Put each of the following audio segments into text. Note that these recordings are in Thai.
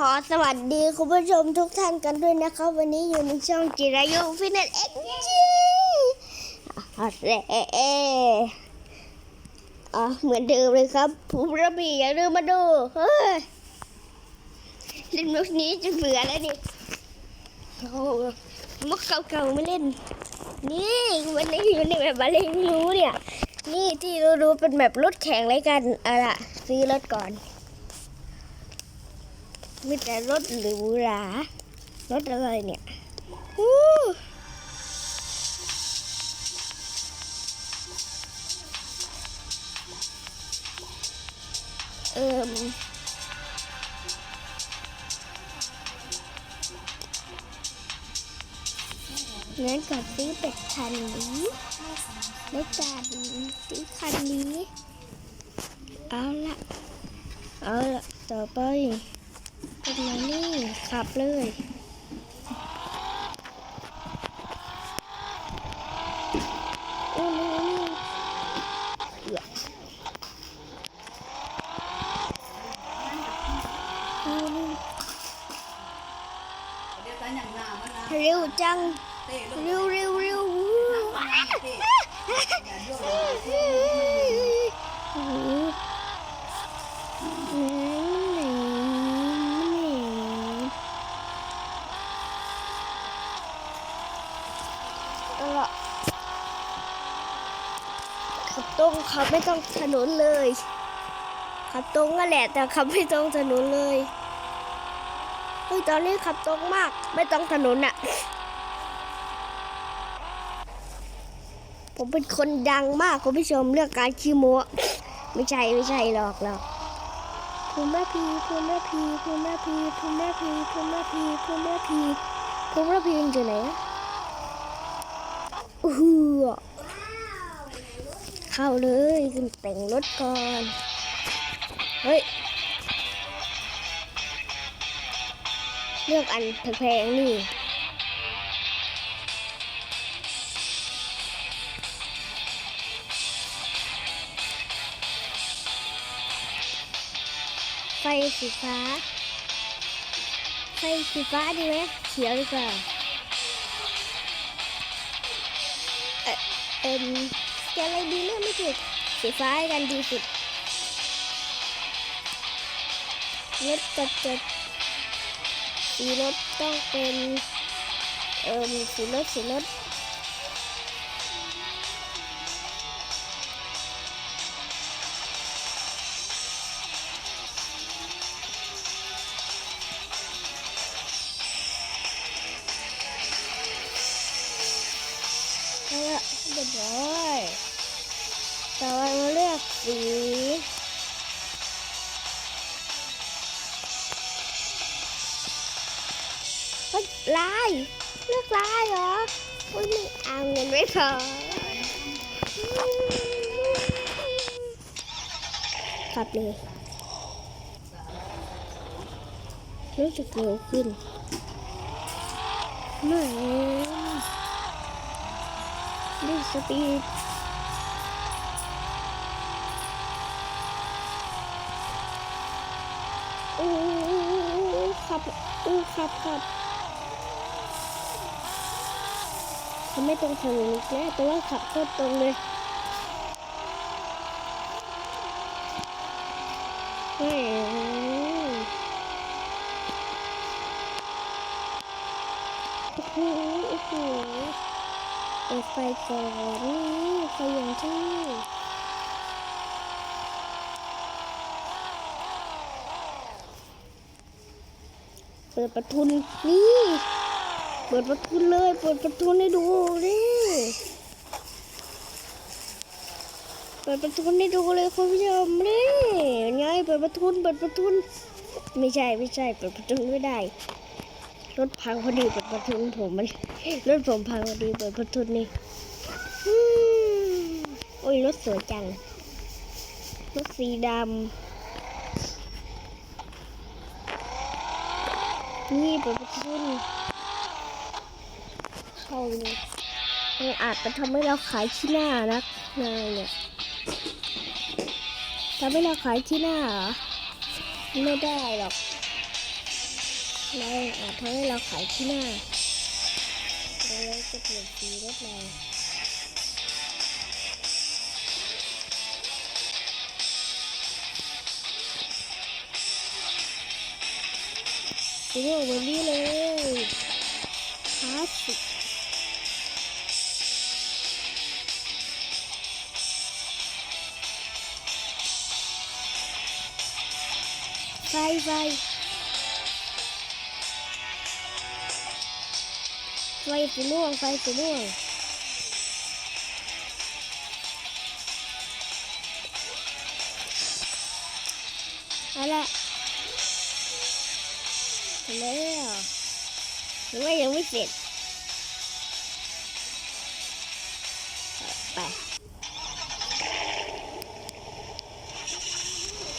ขอสวัสดีคุณผู้ชมทุกท่านกันด้วยนะครับ วันนี้อยู่ในช่องจิรายุฟิตเนสเอ็กจีอะเร่อะเหมือนเดิมเลยครับผมระบีอย่าลืมมาดูเฮ้ยเล่นมุกนี้จะเบื่อแล้วดิโอ้มุกเก่าๆไม่เล่น นี่วันนี้อยู่ในแบบอะไรไม่รู้เนี่ย นี่ที่ราดูเป็นแบบรถแข่งอะไรกันอาล่ะ ซื้อรถก่อน มีแต่รถหรูหรารถอะไรเนี่ยอู้เอิมงั้นก่อนซื้อเป็ดคันนี้ในการซื้อคันนี้ เอาละเอาละต่อไป เป็นมนี่ขับเลยโอ้นี่นี่เอื้อเอานี่ เดี๋ยวตาอย่างหนามันนะ เร็วจัง เตะลูก เร็วเร็วเร็ว เตะอย่าโยก โอ้โหแหน่แหน่เอาล่ะขับตรง ขับไม่ต้องถนนเลยขับตรงก็แหละแต่ขับไม่ต้องถนนเลยเฮ้ยตอนนี้ขับตรงมากไม่ต้องถนนอะผมเป็นคนดังมากคุณผู้ชมเรื่องการขี้โม้ไม่ใช่ไม่ใช่หรอกหรอกภูมิแม่พีภูมิแม่พีภูมิแม่พีภูมิแม่พีภูมิแม่พีภูมิแม่พีภูมิแม่พีอยู่ไหนอะอู้หู เข้าเลยขึ้นแต่งรถก่อน เฮ้ย เลือกอันแพงๆนี่ไฟสีฟ้า ไฟสีฟ้าดีไหมเขียวดีกว่าเออ เอ็มจะอะไรดีเลือกไม่ถูกสีฟ้ากันดีสุดรถจะจะสีรถต้องเป็น เอิมสีรถสีรถ ฮ้ายเลือกลายเหรออุ้ยไม่เอาเงินไม่พอขับเลยรู้สึกเร็วขึ้นไม่ด้วยสปีดอู้ขับอู้ขับขับ เขาไม่ตรงถนนอีกแล้วแต่ว่าขับโคตรตรงเลยแหมโอ้โหโอ้โหเปิดไฟก่อนไฟอย่างที่เปิดประทุนนี่ เปิดประทุนเลย เปิดประทุนให้ดูนี่เปิดประทุนให้ดูเลยคุณผู้ชมนี่ไงเปิดประทุนเปิดประทุนไม่ใช่ไม่ใช่เปิดประทุนไม่ได้รถพังพอดีเปิดประทุนผมมันรถผมพังพอดีเปิดประทุนนี่อืมโอ้ยรถสวยจังรถสีดำนี่เปิดประทุน เข้าเลยมันอาจจะทำให้เราขายที่หน้านะนายเนี่ยทำให้เราขายที่หน้าเหรอไม่ได้หรอกเขาให้เราขายที่หน้าแล้วจะเปลี่ยนสีรถเราโอ้โหวันนี้เลยคลาสสิก ไฟไฟไฟสีม่วงไฟสีม่วงเอาละเร็จแล้วหรือว่ายังไม่เสร็จ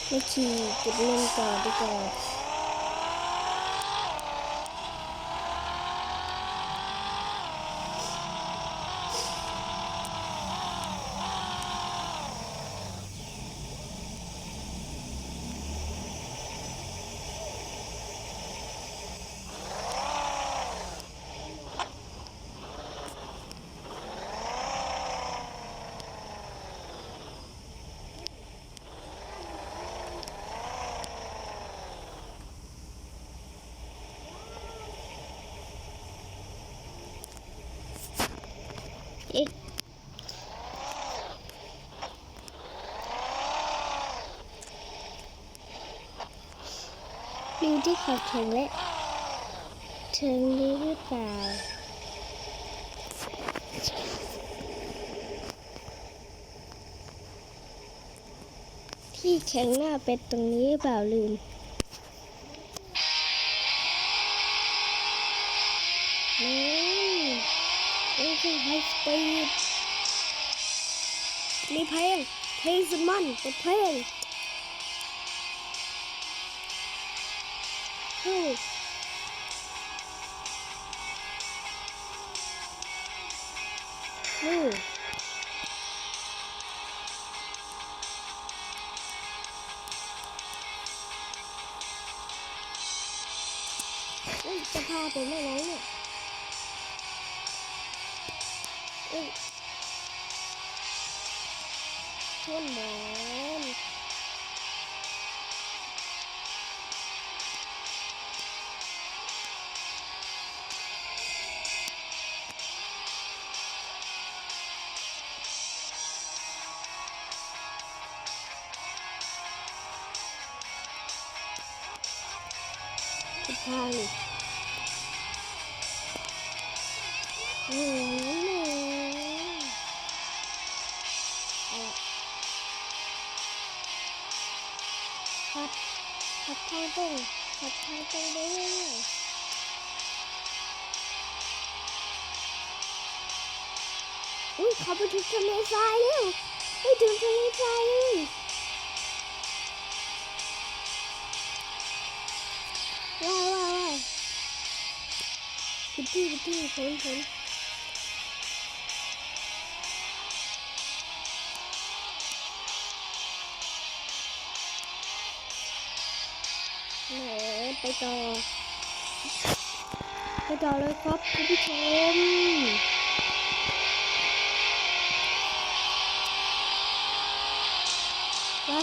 ไม่ขี่เก็บเงินก่อนดีกว่า ดูที่ขับถึงแล้วถึงนี้หรือเปล่าที่แข็งหน้าเป็นตรงนี้เปล่าลืมนี่นี่คือไฮสปีดมีเพลงเพลงสมันเป็นเพลง ฮู้ฮู้อุ๊ ทิศทางนี่โอ้ยขับขับทางตรงขับทางตรงไปเรื่อยๆอุ้ยขับไปถึงทะเลทรายแล้วไปถึงทะเลทรายเลย ตตี้พิตตี้ผลผลแหมไปต่อ ไปต่อเลยครับคุณผู้ชมมา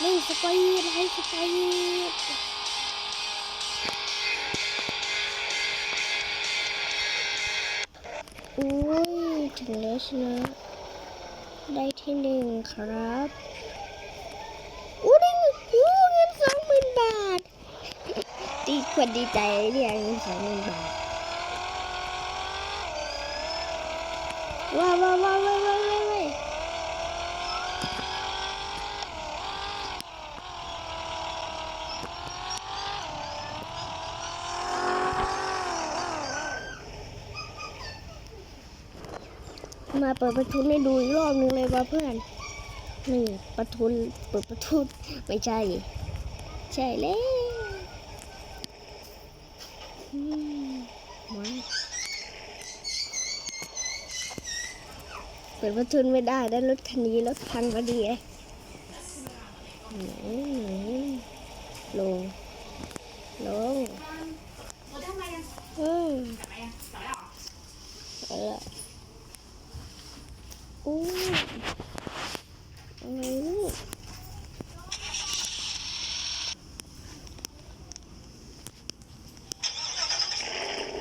เล่นสปีดให้สปีด อุ้ยถึงแล้วชนะได้ที่หนึ่งครับอู้ได้เงินอู้เงินสองหมื่นบาทดีควรดีใจเรียกเงินสองหมื่นบาทว้าวว้าวว้าวว้าว มาเปิดประทุนให้ดูรอบนึงเลยว่าเพื่อนนี่ประทุนเปิดประทุนไม่ใช่ ใช่เลยเปิดประทุนไม่ได้ได้รถคันนี้รถพังพอดีเลลงลงเออเออ อู้อะไรลูก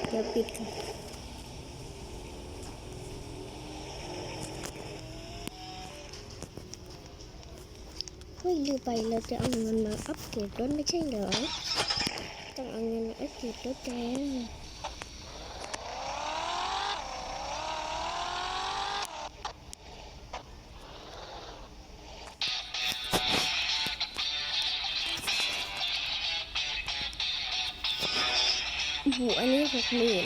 เดี๋ยวปิดกันเฮ้ยลืมไปเราจะเอาเงินมาอัปเกรดรถไม่ใช่เหรอ ต้องเอาเงินมาอัปเกรดรถแก หกหมื่น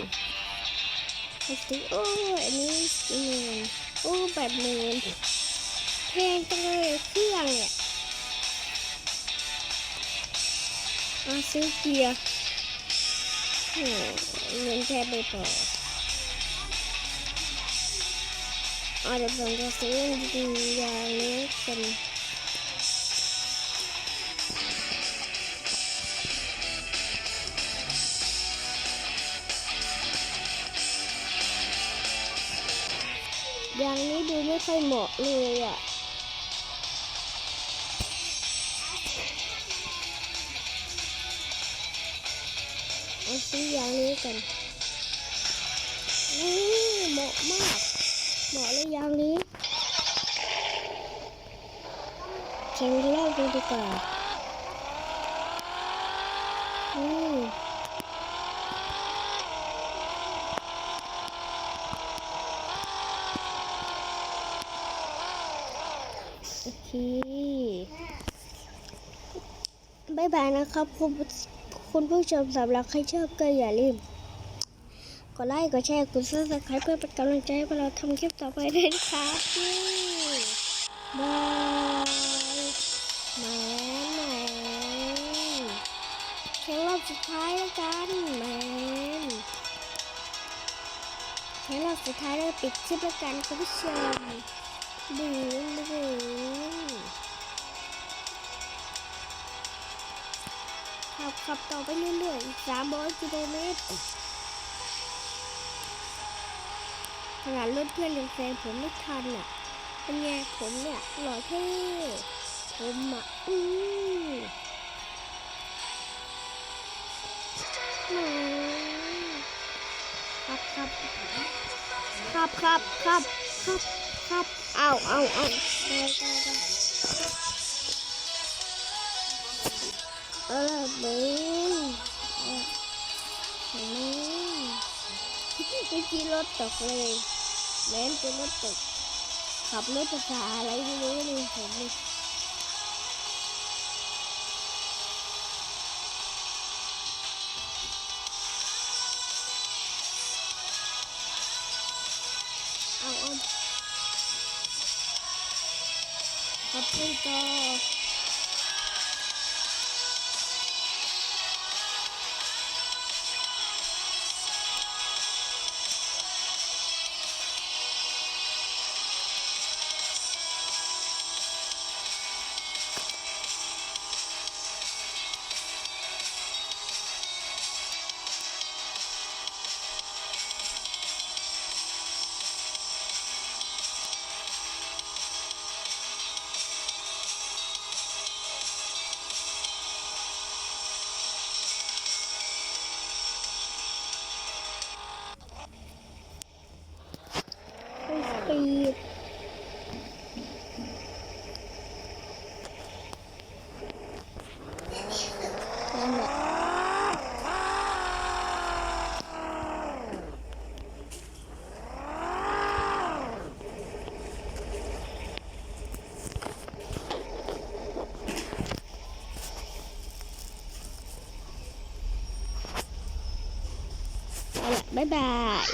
หกสิโอ้อันนี้สี่หมื่นโอ้แปดหมื่นแพงจังเลยเครื่องเนี่ยเอาซื้อเกียร์โอ้เงินแทบไม่พอเอาเดี๋ยวผมจะซื้อดีๆอย่างนี้กันอย่างนี้ ไม่ค่อยเหมาะเลยอะเอาซื้อยางนี้กันนี่เหมาะมาก เหมาะเลยยางนี้แข่งรอบกันดีกว่าอืม โอเคบายบายนะครับ คุณผู้คุณผู้ชมสำหรับใครชอบก็อย่าลืมกดไลค์กดแชร์กดซับสไครป์เพื่อเป็นกำลังใจให้พวกเราทำคลิปต่อไปด้วยนะครับบายแหมแหมแข่งรอบสุดท้ายแล้วกันแหมแข่งรอบสุดท้ายแล้วปิดคลิปแล้วกันคุณผู้ชม ดึงดึงขับขับต่อไปเรื่อยๆอีกสามร้อยกิโลเมตรขนาดรถเพื่อนยังแซงผมไม่ทันอะเป็นไงผมเนี่ยหล่อเท่ผมอะอือหือครับครับครับครับครับครับ ครับ เอาเอาเอาเออเบนเบนไหมเมื่อกี้รถตกเลยแม้นจะรถตกขับรถภาษาอะไรไม่รู้เลยผมเลย ขับ บ๊ายบาย